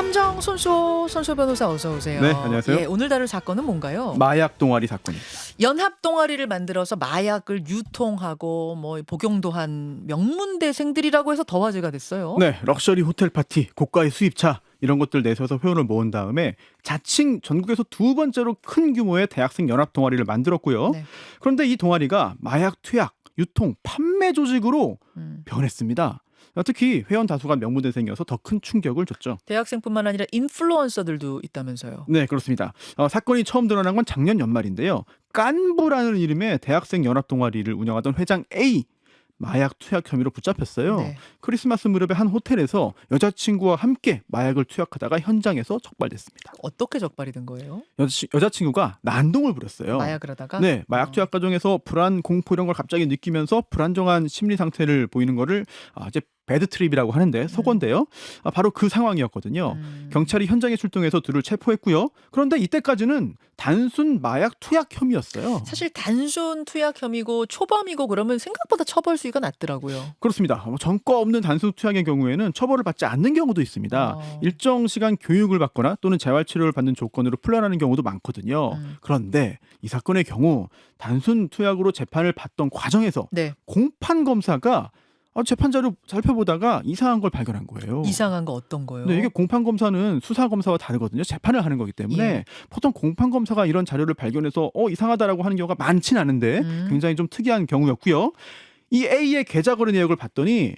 탐정 손소 손소 변호사 어서 오세요. 네, 안녕하세요. 예, 오늘 다룰 사건은 뭔가요? 마약 동아리 사건입니다. 연합 동아리를 만들어서 마약을 유통하고 뭐 복용도 한 명문대생들이라고 해서 더 화제가 됐어요. 네, 럭셔리 호텔 파티, 고가의 수입차 이런 것들 내세워서 회원을 모은 다음에 자칭 전국에서 두 번째로 큰 규모의 대학생 연합 동아리를 만들었고요. 네. 그런데 이 동아리가 마약 투약, 유통, 판매 조직으로 음. 변했습니다. 특히 회원 다수가 명문대생이어서 더 큰 충격을 줬죠. 대학생뿐만 아니라 인플루언서들도 있다면서요. 네, 그렇습니다. 어, 사건이 처음 드러난 건 작년 연말인데요. 깐부라는 이름의 대학생 연합 동아리를 운영하던 회장 A 마약 투약 혐의로 붙잡혔어요. 네. 크리스마스 무렵에 한 호텔에서 여자친구와 함께 마약을 투약하다가 현장에서 적발됐습니다. 어떻게 적발이 된 거예요? 여자치, 여자친구가 난동을 부렸어요. 마약을 하다가? 네, 마약 어. 투약 과정에서 불안, 공포 이런 걸 갑자기 느끼면서 불안정한 심리 상태를 보이는 거를 아, 이제 배드 트립이라고 하는데 속어인데요. 아, 바로 그 상황이었거든요. 음. 경찰이 현장에 출동해서 둘을 체포했고요. 그런데 이때까지는 단순 마약 투약 혐의였어요. 사실 단순 투약 혐의고 초범이고 그러면 생각보다 처벌 수위가 낮더라고요. 그렇습니다. 뭐 전과 없는 단순 투약의 경우에는 처벌을 받지 않는 경우도 있습니다. 어. 일정 시간 교육을 받거나 또는 재활 치료를 받는 조건으로 풀려나는 경우도 많거든요. 음. 그런데 이 사건의 경우 단순 투약으로 재판을 받던 과정에서 네. 공판 검사가 아, 재판 자료 살펴보다가 이상한 걸 발견한 거예요. 이상한 거 어떤 거요? 네, 이게 공판 검사는 수사 검사와 다르거든요. 재판을 하는 거기 때문에 예. 보통 공판 검사가 이런 자료를 발견해서 어 이상하다라고 하는 경우가 많진 않은데 음. 굉장히 좀 특이한 경우였고요. 이 A의 계좌 거래 내역을 봤더니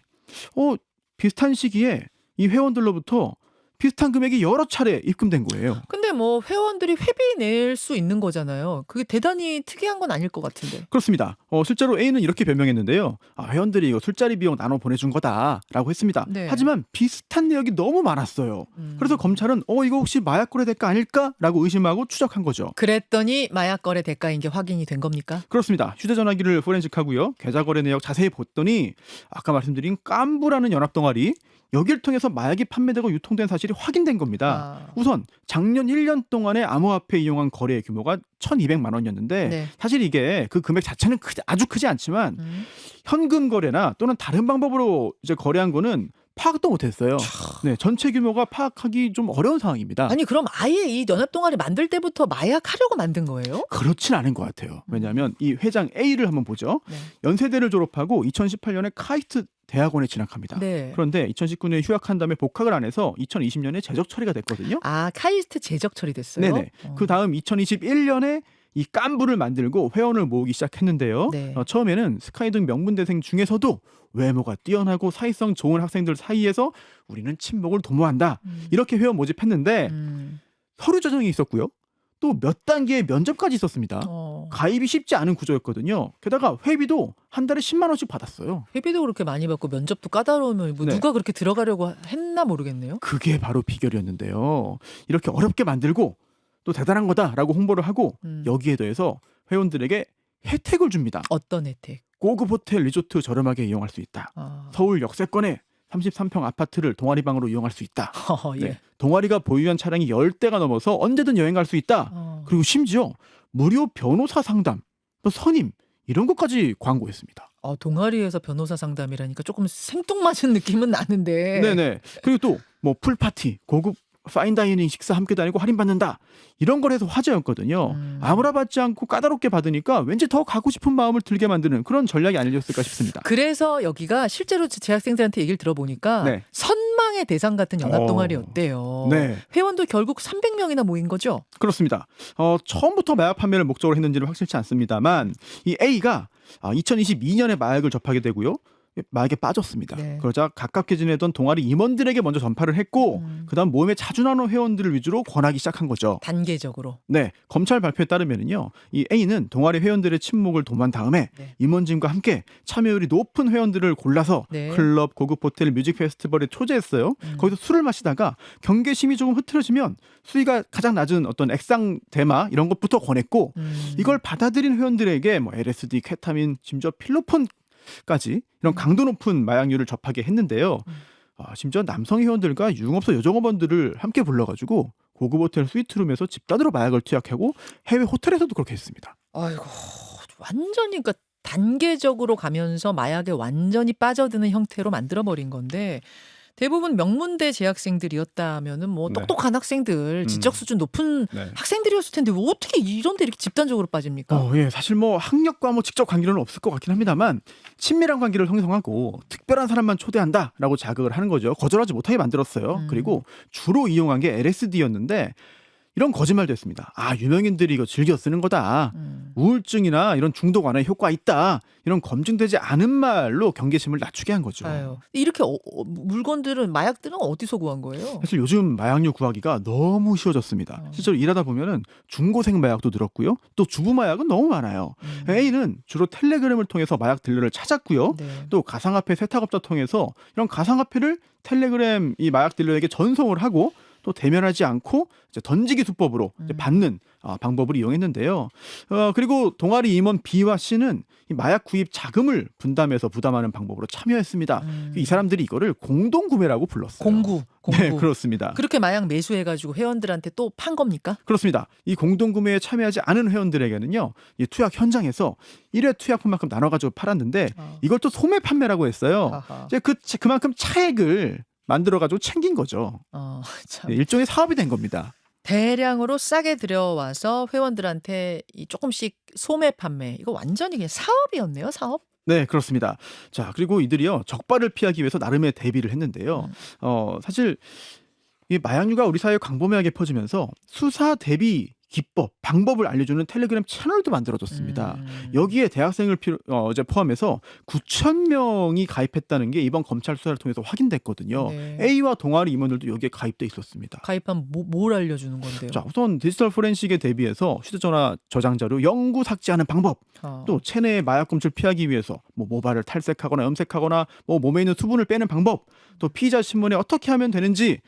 어 비슷한 시기에 이 회원들로부터 비슷한 금액이 여러 차례 입금된 거예요. 근데 뭐 회원들이 회비 낼 수 있는 거잖아요. 그게 대단히 특이한 건 아닐 것 같은데. 그렇습니다. 어, 실제로 A는 이렇게 변명했는데요. 아, 회원들이 이거 술자리 비용 나눠 보내준 거다라고 했습니다. 네. 하지만 비슷한 내역이 너무 많았어요. 음. 그래서 검찰은 어 이거 혹시 마약 거래 대가 아닐까라고 의심하고 추적한 거죠. 그랬더니 마약 거래 대가인 게 확인이 된 겁니까? 그렇습니다. 휴대전화기를 포렌식하고요. 계좌 거래 내역 자세히 봤더니 아까 말씀드린 깐부라는 연합 동아리 여기를 통해서 마약이 판매되고 유통된 사실이 확인된 겁니다. 아. 우선 작년 1년 동안에 암호화폐 이용한 거래의 규모가 1,200만 원이었는데 네. 사실 이게 그 금액 자체는 크지, 아주 크지 않지만 음. 현금 거래나 또는 다른 방법으로 이제 거래한 거는 파악도 못했어요. 네, 전체 규모가 파악하기 좀 어려운 상황입니다. 아니 그럼 아예 이 연합 동아리 만들 때부터 마약 하려고 만든 거예요? 그렇진 않은 것 같아요. 왜냐하면 이 회장 A를 한번 보죠. 네. 연세대를 졸업하고 2018년에 카이스트 대학원에 진학합니다. 네. 그런데 2019년에 휴학한 다음에 복학을 안 해서 2020년에 재적 처리가 됐거든요. 아 카이스트 재적 처리됐어요. 네네. 어. 그 다음 2021년에 이 깐부를 만들고 회원을 모으기 시작했는데요. 네. 어, 처음에는 스카이 등 명문대생 중에서도 외모가 뛰어나고 사회성 좋은 학생들 사이에서 우리는 친목을 도모한다. 음. 이렇게 회원 모집했는데 음. 서류 전형이 있었고요. 또 몇 단계의 면접까지 있었습니다. 어. 가입이 쉽지 않은 구조였거든요. 게다가 회비도 한 달에 10만 원씩 받았어요. 회비도 그렇게 많이 받고 면접도 까다로우면 뭐 네. 누가 그렇게 들어가려고 했나 모르겠네요. 그게 바로 비결이었는데요. 이렇게 어렵게 만들고 또 대단한 거다라고 홍보를 하고 음. 여기에 더해서 회원들에게 혜택을 줍니다. 어떤 혜택? 고급 호텔 리조트 저렴하게 이용할 수 있다. 아. 서울 역세권에 33평 아파트를 동아리방으로 이용할 수 있다. 어, 예. 네. 동아리가 보유한 차량이 10대가 넘어서 언제든 여행 갈 수 있다. 어. 그리고 심지어 무료 변호사 상담, 또 선임 이런 것까지 광고했습니다. 어, 동아리에서 변호사 상담이라니까 조금 생뚱맞은 느낌은 나는데. 네네. 그리고 또 뭐 풀파티, 고급 파인다이닝 식사 함께 다니고 할인받는다. 이런 걸 해서 화제였거든요. 음. 아무나 받지 않고 까다롭게 받으니까 왠지 더 가고 싶은 마음을 들게 만드는 그런 전략이 아니었을까 싶습니다. 그래서 여기가 실제로 재학생들한테 얘기를 들어보니까 네. 선망의 대상 같은 연합 어. 동아리였대요. 네. 회원도 결국 300명이나 모인 거죠. 그렇습니다. 어, 처음부터 마약 판매를 목적으로 했는지는 확실치 않습니다만 이 A가 아, 2022년에 마약을 접하게 되고요. 마약에 빠졌습니다. 네. 그러자 가깝게 지내던 동아리 임원들에게 먼저 전파를 했고 음. 그다음 모임에 자주 나오는 회원들을 위주로 권하기 시작한 거죠. 단계적으로. 네, 검찰 발표에 따르면은요, 이 A는 동아리 회원들의 침묵을 도모한 다음에 네. 임원진과 함께 참여율이 높은 회원들을 골라서 네. 클럽, 고급 호텔, 뮤직 페스티벌에 초대했어요. 음. 거기서 술을 마시다가 경계심이 조금 흐트러지면 수위가 가장 낮은 어떤 액상 대마 이런 것부터 권했고 음. 이걸 받아들인 회원들에게 뭐 LSD, 케타민, 심지어 필로폰 까지 이런 강도 높은 마약류를 접하게 했는데요. 음. 아, 심지어 남성 회원들과 유흥업소 여종업원들을 함께 불러가지고 고급 호텔 스위트룸에서 집단으로 마약을 투약하고 해외 호텔에서도 그렇게 했습니다. 아이고 완전히 그러니까 단계적으로 가면서 마약에 완전히 빠져드는 형태로 만들어 버린 건데 대부분 명문대 재학생들이었다면은 뭐 네. 똑똑한 학생들, 음. 지적 수준 높은 네. 학생들이었을 텐데 왜 어떻게 이런 데 이렇게 집단적으로 빠집니까? 어, 예, 사실 뭐 학력과 뭐 직접 관계는 없을 것 같긴 합니다만 친밀한 관계를 형성하고 특별한 사람만 초대한다라고 자극을 하는 거죠. 거절하지 못하게 만들었어요. 음. 그리고 주로 이용한 게 LSD였는데 이런 거짓말도 했습니다. 아, 유명인들이 이거 즐겨 쓰는 거다. 음. 우울증이나 이런 중독 완화에 효과 있다. 이런 검증되지 않은 말로 경계심을 낮추게 한 거죠. 아유. 이렇게 어, 어, 물건들은 마약들은 어디서 구한 거예요? 사실 요즘 마약류 구하기가 너무 쉬워졌습니다. 어. 실제로 일하다 보면은 중고생 마약도 늘었고요. 또 주부 마약은 너무 많아요. 음. A는 주로 텔레그램을 통해서 마약 딜러를 찾았고요. 네. 또 가상화폐 세탁업자 통해서 이런 가상화폐를 텔레그램 이 마약 딜러에게 전송을 하고 또 대면하지 않고 이제 던지기 수법으로 이제 음. 받는 어, 방법을 이용했는데요. 어, 그리고 동아리 임원 B와 C는 이 마약 구입 자금을 분담해서 부담하는 방법으로 참여했습니다. 음. 이 사람들이 이거를 공동 구매라고 불렀어요. 공구, 공구. 네, 그렇습니다. 그렇게 마약 매수해가지고 회원들한테 또 판 겁니까? 그렇습니다. 이 공동 구매에 참여하지 않은 회원들에게는요, 이 투약 현장에서 1회 투약품만큼 나눠가지고 팔았는데 어. 이걸 또 소매 판매라고 했어요. 아하. 이제 그 그만큼 차액을 만들어가지고 챙긴 거죠. 어, 참. 네, 일종의 사업이 된 겁니다. 대량으로 싸게 들여와서 회원들한테 이 조금씩 소매 판매 이거 완전히 그냥 사업이었네요 사업. 네, 그렇습니다. 자, 그리고 이들이요 적발을 피하기 위해서 나름의 대비를 했는데요. 음. 어, 사실 이 마약류가 우리 사회에 광범위하게 퍼지면서 수사 대비 기법, 방법을 알려주는 텔레그램 채널도 만들어졌습니다. 음. 여기에 대학생을 필요, 어, 이제 포함해서 9천 명이 가입했다는 게 이번 검찰 수사를 통해서 확인됐거든요. 네. A와 동아리 임원들도 여기에 가입돼 있었습니다. 가입하면 뭐, 뭘 알려주는 건데요? 자, 우선 디지털 포렌식에 대비해서 휴대전화 저장 자료 영구 삭제하는 방법, 어. 또 체내의 마약 검출 피하기 위해서 뭐 모발을 탈색하거나 염색하거나 뭐 몸에 있는 수분을 빼는 방법, 또 피의자 신문에 어떻게 하면 되는지,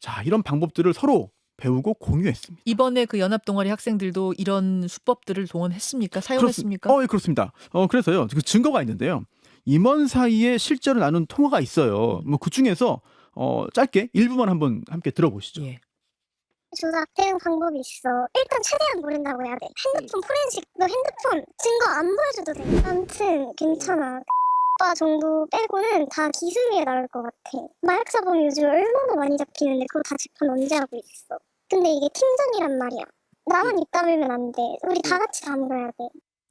자 이런 방법들을 서로 배우고 공유했습니다. 이번에 그 연합 동아리 학생들도 이런 수법들을 동원했습니까? 사용했습니까? 그렇습- 어, 예, 그렇습니다. 어, 그래서요. 그 증거가 있는데요. 임원 사이에 실제로 나눈 통화가 있어요. 뭐 그 중에서 어, 짧게 일부만 한번 함께 들어보시죠. 예. 조작 대응 방법이 있어. 일단 최대한 모른다고 해야 돼. 핸드폰 포렌식, 너 핸드폰 증거 안 보여줘도 돼. 아무튼 괜찮아. 오빠 정도 빼고는 다 기술위에 나올 것 같아. 마약사범 요즘 얼마나 많이 잡히는데 그거 다 재판 언제 하고 있어. 근데 이게 팀전이란 말이야. 나만 입 다물면 안 돼. 우리 다 같이 다 물어야 돼.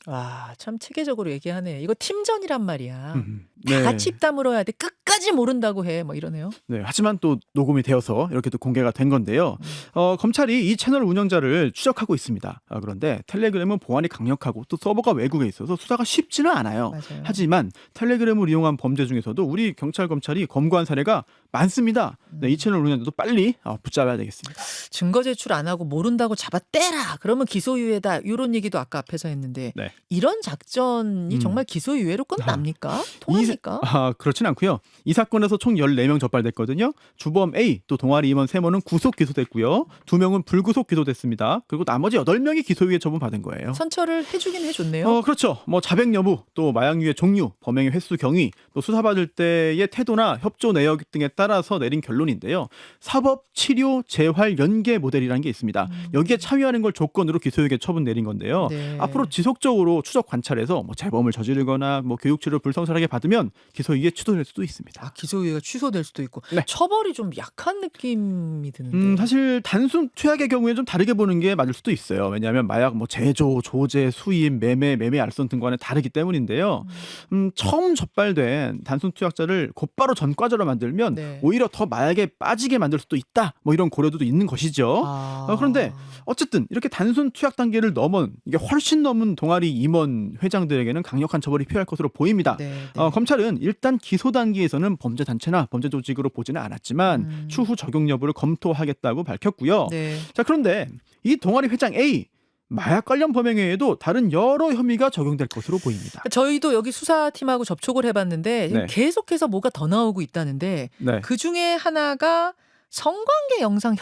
와, 참 체계적으로 얘기하네. 이거 팀전이란 말이야. 음, 다 네. 같이 입 다물어야 돼. 끝까지 모른다고 해. 뭐 이러네요. 네, 하지만 또 녹음이 되어서 이렇게 또 공개가 된 건데요. 음. 어, 검찰이 이 채널 운영자를 추적하고 있습니다. 아, 그런데 텔레그램은 보안이 강력하고 또 서버가 외국에 있어서 수사가 쉽지는 않아요. 맞아요. 하지만 텔레그램을 이용한 범죄 중에서도 우리 경찰 검찰이 검거한 사례가 많습니다. 네, 이 채널 운영자도 빨리 어, 붙잡아야 되겠습니다. 증거 제출 안 하고 모른다고 잡아떼라. 그러면 기소유예다. 이런 얘기도 아까 앞에서 했는데 네. 이런 작전이 음. 정말 기소유예로 끝납니까? 통합니까? 아, 그렇진 않고요. 이 사건에서 총 14명 적발됐거든요. 주범 A 또 동아리 임원 3명은 구속 기소됐고요. 2명은 불구속 기소됐습니다. 그리고 나머지 8명이 기소유예 처분 받은 거예요. 선처를 해주긴 해줬네요. 어, 그렇죠. 뭐 자백 여부, 또 마약류의 종류, 범행의 횟수 경위, 또 수사받을 때의 태도나 협조 내역 등에 따라 서 내린 결론인데요. 사법, 치료, 재활, 연계 모델이라는 게 있습니다. 음. 여기에 참여하는 걸 조건으로 기소유예 처분 내린 건데요. 네. 앞으로 지속적으로 추적 관찰해서 뭐 재범을 저지르거나 뭐 교육치료 불성실하게 받으면 기소유예 취소될 수도 있습니다. 아, 기소유예가 취소될 수도 있고 네. 처벌이 좀 약한 느낌이 드는데. 음, 사실 단순 투약의 경우에 좀 다르게 보는 게 맞을 수도 있어요. 왜냐하면 마약 뭐 제조, 조제, 수입, 매매, 매매 알선 등과는 다르기 때문인데요. 음, 처음 적발된 단순 투약자를 곧바로 전과자로 만들면 네. 오히려 더 마약에 빠지게 만들 수도 있다. 뭐 이런 고려도 있는 것이죠. 아. 어, 그런데 어쨌든 이렇게 단순 투약 단계를 넘은 이게 훨씬 넘은 동아리 임원 회장들에게는 강력한 처벌이 필요할 것으로 보입니다. 네, 네. 어, 검찰은 일단 기소 단계에서는 범죄 단체나 범죄 조직으로 보지는 않았지만 음. 추후 적용 여부를 검토하겠다고 밝혔고요. 네. 자 그런데 이 동아리 회장 A 마약 관련 범행 외에도 다른 여러 혐의가 적용될 것으로 보입니다. 저희도 여기 수사팀하고 접촉을 해봤는데 네. 계속해서 뭐가 더 나오고 있다는데 네. 그 중에 하나가 성관계 영상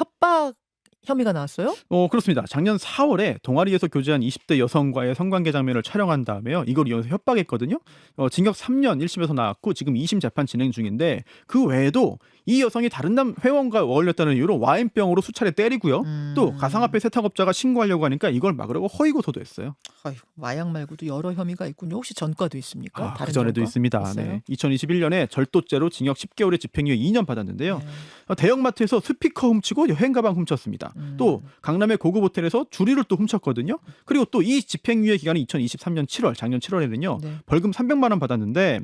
혐의가 나왔어요? 어 그렇습니다. 작년 4월에 동아리에서 교제한 20대 여성과의 성관계 장면을 촬영한 다음에요. 이걸 이용해서 협박했거든요. 어, 징역 3년 1심에서 나왔고 지금 2심 재판 진행 중인데 그 외에도 이 여성이 다른 남 회원과 어울렸다는 이유로 와인병으로 수차례 때리고요. 음. 또 가상화폐 세탁업자가 신고하려고 하니까 이걸 막으려고 허위 고소도 했어요. 아유, 마약 말고도 여러 혐의가 있군요. 혹시 전과도 있습니까? 아, 그 전에도? 있습니다. 있어요? 네. 2021년에 절도죄로 징역 10개월의 집행유예 2년 받았는데요. 네. 어, 대형마트에서 스피커 훔치고 여행 가방 훔쳤습니다. 음. 또 강남의 고급 호텔에서 주리를 또 훔쳤거든요. 그리고 또 이 집행유예 기간이 2023년 7월, 작년 7월에는요. 네. 벌금 300만 원 받았는데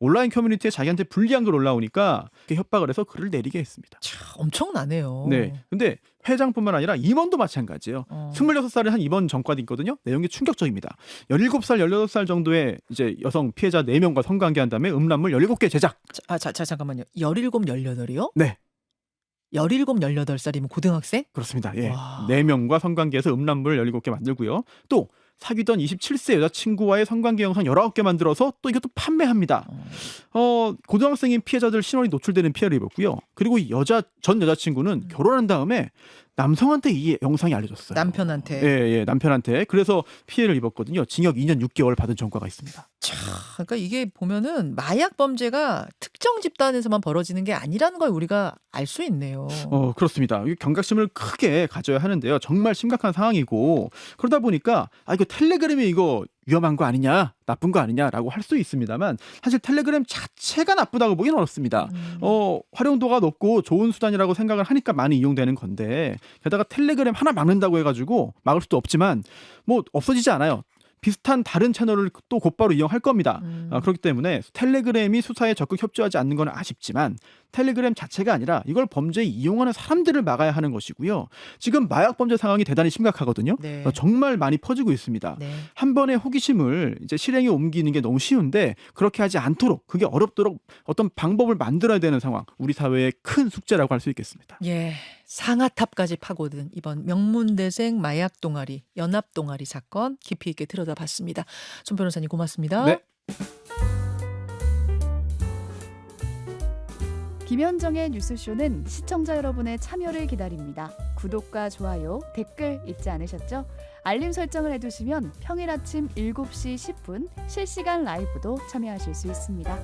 온라인 커뮤니티에 자기한테 불리한 글 올라오니까 그 협박을 해서 글을 내리게 했습니다. 참 엄청나네요. 네. 근데 회장뿐만 아니라 임원도 마찬가지예요. 어. 26살에 한 임원 전과도 있거든요. 내용이 충격적입니다. 17살, 18살 정도의 이제 여성 피해자 4명과 성관계한 다음에 음란물 17개 제작. 자, 아, 자, 자, 잠깐만요. 17, 18이요? 네. 17, 18살이면 고등학생? 그렇습니다. 예. 와. 4명과 성관계에서 음란물 17개 만들고요. 또 사귀던 27세 여자친구와의 성관계 영상 19개 만들어서 또 이것도 판매합니다. 어. 어, 고등학생인 피해자들 신원이 노출되는 피해를 입었고요. 그리고 이 여자 전 여자친구는 결혼한 다음에 남성한테 이 영상이 알려졌어요. 남편한테. 예, 예, 남편한테. 그래서 피해를 입었거든요. 징역 2년 6개월 받은 전과가 있습니다. 차, 그러니까 이게 보면은 마약 범죄가 특정 집단에서만 벌어지는 게 아니라는 걸 우리가 알 수 있네요. 어, 그렇습니다. 이 경각심을 크게 가져야 하는데요. 정말 심각한 상황이고 그러다 보니까 아 이거 텔레그램이 이거 위험한 거 아니냐, 나쁜 거 아니냐라고 할 수 있습니다만 사실 텔레그램 자체가 나쁘다고 보기는 어렵습니다. 음. 어, 활용도가 높고 좋은 수단이라고 생각을 하니까 많이 이용되는 건데 게다가 텔레그램 하나 막는다고 해가지고 막을 수도 없지만 뭐 없어지지 않아요. 비슷한 다른 채널을 또 곧바로 이용할 겁니다. 음. 아, 그렇기 때문에 텔레그램이 수사에 적극 협조하지 않는 건 아쉽지만 텔레그램 자체가 아니라 이걸 범죄에 이용하는 사람들을 막아야 하는 것이고요. 지금 마약 범죄 상황이 대단히 심각하거든요. 네. 어, 정말 많이 퍼지고 있습니다. 네. 한 번의 호기심을 이제 실행에 옮기는 게 너무 쉬운데 그렇게 하지 않도록 그게 어렵도록 어떤 방법을 만들어야 되는 상황 우리 사회의 큰 숙제라고 할 수 있겠습니다. 예. 상하탑까지 파고든 이번 명문대생 마약 동아리, 연합 동아리 사건 깊이 있게 들여다봤습니다. 손 변호사님 고맙습니다. 네. 김현정의 뉴스쇼는 시청자 여러분의 참여를 기다립니다. 구독과 좋아요, 댓글 잊지 않으셨죠? 알림 설정을 해두시면 평일 아침 7시 10분 실시간 라이브도 참여하실 수 있습니다.